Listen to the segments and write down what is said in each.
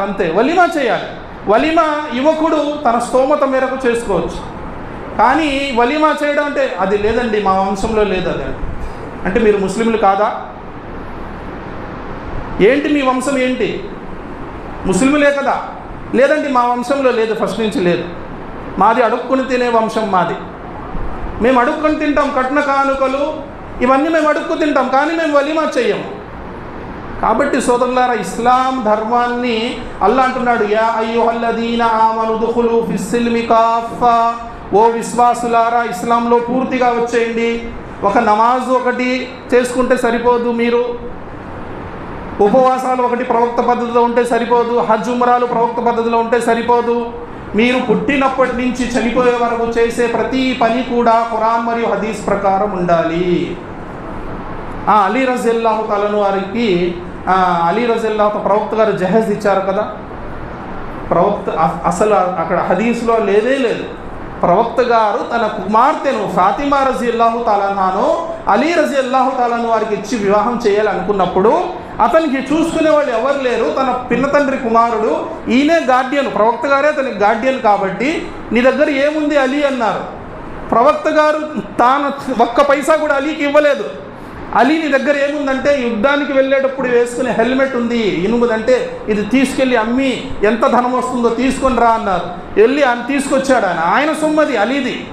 అంతే. వలిమా చేయాలి. వలిమ యువకుడు తన స్తోమత మేరకు చేసుకోవచ్చు. కానీ వలిమా చేయడం అంటే అది లేదండి మా వంశంలో లేదు అది. అంటే మీరు ముస్లింలు కాదా? ఏంటి మీ వంశం ఏంటి? ముస్లింలే కదా? లేదండి మా వంశంలో లేదు ఫస్ట్ నుంచి లేదు. మాది అడుక్కుని తినే వంశం మాది. మేము అడుక్కుని తింటాం కట్న కానుకలు ఇవన్నీ మేము అడుక్కు తింటాం కానీ మేము వలిమా చెయ్యము. కాబట్టి సోదరులారా ఇస్లాం ధర్మాన్ని అల్లా అంటున్నాడు. Yeah అయ్యుహల్లదీన ఆమను ఫిస్సిల్మి coffer. ఓ విశ్వాసులారా ఇస్లాంలో పూర్తిగా వచ్చేయండి. ఒక నమాజ్ ఒకటి చేసుకుంటే సరిపోదు మీరు. ఉపవాసాలు ఒకటి ప్రవక్త పద్ధతిలో ఉంటే సరిపోదు. హజ్ ఉమరాలు ప్రవక్త పద్ధతిలో ఉంటే సరిపోదు. మీరు పుట్టినప్పటి నుంచి చనిపోయే వరకు చేసే ప్రతి పని కూడా ఖురాన్ మరియు హదీస్ ప్రకారం ఉండాలి. ఆ అలీ రజిల్లాహు తలను వారికి అలీ రజిల్లాహు ప్రవక్త గారు జహజ్ ఇచ్చారు కదా? ప్రవక్త అసలు అక్కడ హదీస్లో లేదే లేదు. ప్రవక్త గారు తన కుమార్తెను ఫాతిమా రజిల్లాహు తాలాను అలీ రజిల్లాహు తాలాను వారికి ఇచ్చి వివాహం చేయాలనుకున్నప్పుడు అతనికి చూసుకునే వాళ్ళు ఎవరు లేరు. తన పిన్న తండ్రి కుమారుడు ఈయనే గార్డియన్. ప్రవక్త గారే తనకి గార్డియన్ కాబట్టి నీ దగ్గర ఏముంది అలీ అన్నారు. ప్రవక్త గారు తాను ఒక్క పైసా కూడా అలీకి ఇవ్వలేదు. అలీ నీ దగ్గర ఏముందంటే యుద్ధానికి వెళ్ళేటప్పుడు వేసుకునే హెల్మెట్ ఉంది ఇనుముదంటే ఇది తీసుకెళ్ళి అమ్మి ఎంత ధనం వస్తుందో తీసుకొని రా అన్నారు. వెళ్ళి ఆయన తీసుకొచ్చాడు ఆయన. ఆయన సొమ్మది అలీది.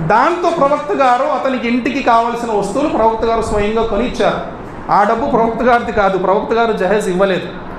దాంతో ప్రవక్త గారు అతనికి ఇంటికి కావలసిన వస్తువులు ప్రవక్త గారు స్వయంగా కొనిచ్చారు. ఆ డబ్బు ప్రవక్త గారిది కాదు ప్రవక్త గారు జహేజ్ ఇవ్వలేదు.